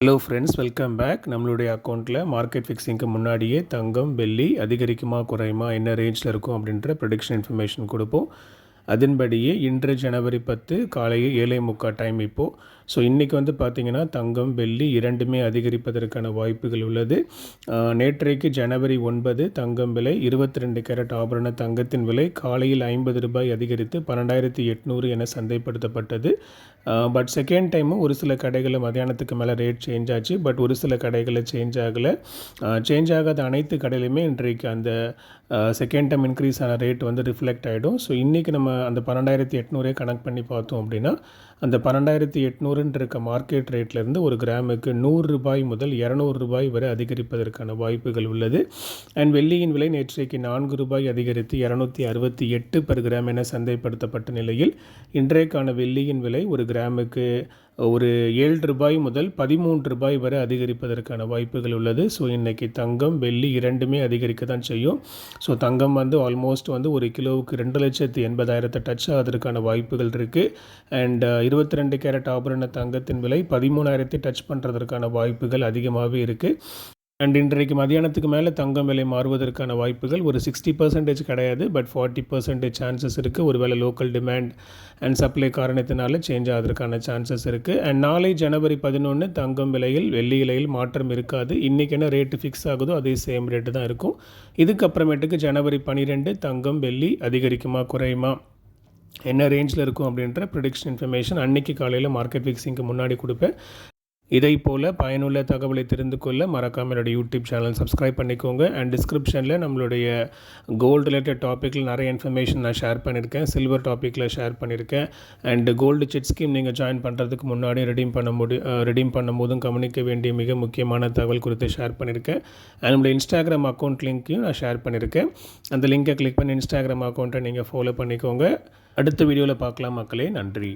Hello friends welcome back நம்மளுடைய அக்கௌண்ட்டில் market ஃபிக்ஸிங்க்கு முன்னாடியே தங்கம் வெள்ளி அதிகரிக்குமா குறையுமா என்ன ரேஞ்சில் இருக்கும் அப்படின்ற ப்ரொடிக்ஷன் இன்ஃபர்மேஷன் கொடுப்போம். அதன்படியே இன்று ஜனவரி பத்து காலையில் ஏழை முக்கா டைம் இப்போது ஸோ இன்றைக்கி வந்து பார்த்திங்கன்னா தங்கம் வெள்ளி இரண்டுமே அதிகரிப்பதற்கான வாய்ப்புகள் உள்ளது. நேற்றைக்கு ஜனவரி ஒன்பது தங்கம் விலை இருபத்தி ரெண்டு கேரட் ஆபரண தங்கத்தின் விலை காலையில் ஐம்பது ரூபாய் அதிகரித்து பன்னெண்டாயிரத்தி எட்நூறு என சந்தைப்படுத்தப்பட்டது. பட் செகண்ட் டைமும் ஒரு சில கடைகளில் மதியானத்துக்கு மேலே ரேட் சேஞ்ச் ஆச்சு. பட் ஒரு சில கடைகளில் சேஞ்ச் ஆகலை. சேஞ்ச் ஆகாத அனைத்து கடையிலுமே இன்றைக்கு அந்த செகண்ட் டைம் இன்க்ரீஸ் ஆன ரேட் வந்து ரிஃப்ளெக்ட் ஆகிடும் ஸோ இன்றைக்கி நம்ம அந்த பன்னெண்டாயிரத்தி எட்நூறே கனெக்ட் பண்ணி பார்த்தோம் அப்படின்னா அந்த பன்னெண்டாயிரத்தி எட்நூறுன்ற இருக்க மார்க்கெட் ரேட்லேருந்து ஒரு கிராமுக்கு நூறு ரூபாய் முதல் இரநூறு ரூபாய் வரை அதிகரிப்பதற்கான வாய்ப்புகள் உள்ளது. அண்ட் வெள்ளியின் விலை நேற்றைக்கு நான்கு ரூபாய் அதிகரித்து இரநூத்தி அறுபத்தி எட்டு பர் கிராம் என சந்தைப்படுத்தப்பட்ட நிலையில் இன்றைக்கான வெள்ளியின் விலை ஒரு கிராமுக்கு ஒரு ஏழு ரூபாய் முதல் பதிமூன்று ரூபாய் வரை அதிகரிப்பதற்கான வாய்ப்புகள் உள்ளது. ஸோ இன்றைக்கி தங்கம் வெள்ளி இரண்டுமே அதிகரிக்க தான் செய்யும். ஸோ தங்கம் வந்து ஆல்மோஸ்ட் வந்து ஒரு கிலோவுக்கு ரெண்டு லட்சத்து எண்பதாயிரத்தை டச் ஆகிறதுக்கான வாய்ப்புகள் இருக்குது அண்ட் uh, இருபத்தி ரெண்டு கேரட் ஆபரண தங்கத்தின் விலை பதிமூணாயிரத்தை டச் பண்ணுறதற்கான வாய்ப்புகள் அதிகமாகவே இருக்குது அண்ட் இன்றைக்கு மதியானத்துக்கு மேலே தங்கம் விலை மாறுவதற்கான வாய்ப்புகள் ஒரு சிக்ஸ்டி பர்சன்டேஜ் கிடையாது பட் ஃபார்ட்டி பர்சன்டேஜ் சான்சஸ் இருக்குது ஒருவேளை லோக்கல் டிமாண்ட் அண்ட் சப்ளை காரணத்தினால சேஞ்ச் ஆகிறதுக்கான சான்சஸ் இருக்குது அண்ட் நாளை ஜனவரி பதினொன்று தங்கம் விலையில் வெள்ளி விலையில் மாற்றம் இருக்காது. இன்றைக்கி என்ன ரேட்டு ஃபிக்ஸ் ஆகுதோ அதே சேம் ரேட்டு தான் இருக்கும். இதுக்கப்புறமேட்டுக்கு ஜனவரி பன்னிரெண்டு தங்கம் வெள்ளி அதிகரிக்குமா குறையுமா? என்ன ரேஞ்சில் இருக்கும் அப்படின்ற ப்ரொடிக்ஷன் இன்ஃபர்மேஷன் அன்றைக்கி காலையில் மார்க்கெட் ஃபிக்ஸிங்க்கு முன்னாடி கொடுப்பேன். இதை போல் பயனுள்ள தகவலை தெரிந்து கொள்ள மறக்காமல் என்னோடய யூடியூப் சேனல் சப்ஸ்கிரைப் பண்ணிக்கோங்க. அண்ட் டிஸ்கிரிப்ஷனில் நம்மளுடைய கோல்டு ரிலேட்டட் டாப்பிக்கில் நிறைய இன்ஃபர்மேஷன் நான் ஷேர் பண்ணியிருக்கேன் சில்வர் டாப்பிக்கில் ஷேர் பண்ணியிருக்கேன் அண்ட் கோல்டு செட் ஸ்கீம் நீங்கள் ஜாயின் பண்ணுறதுக்கு முன்னாடி ரெடீம் பண்ண முடி ரெடீம் பண்ணும்போதும் கவனிக்க வேண்டிய மிக முக்கியமான தகவல் குறித்து ஷேர் பண்ணியிருக்கேன் அண்ட் நம்மளுடைய இன்ஸ்டாகிராம் அக்கௌண்ட் லிங்க்கையும் நான் ஷேர் பண்ணியிருக்கேன் அந்த லிங்கை கிளிக் பண்ணி இன்ஸ்டாகிராம் அக்கௌண்ட்டை நீங்கள் ஃபாலோ பண்ணிக்கோங்க. அடுத்த வீடியோவில் பார்க்கலாம் மக்களே. நன்றி.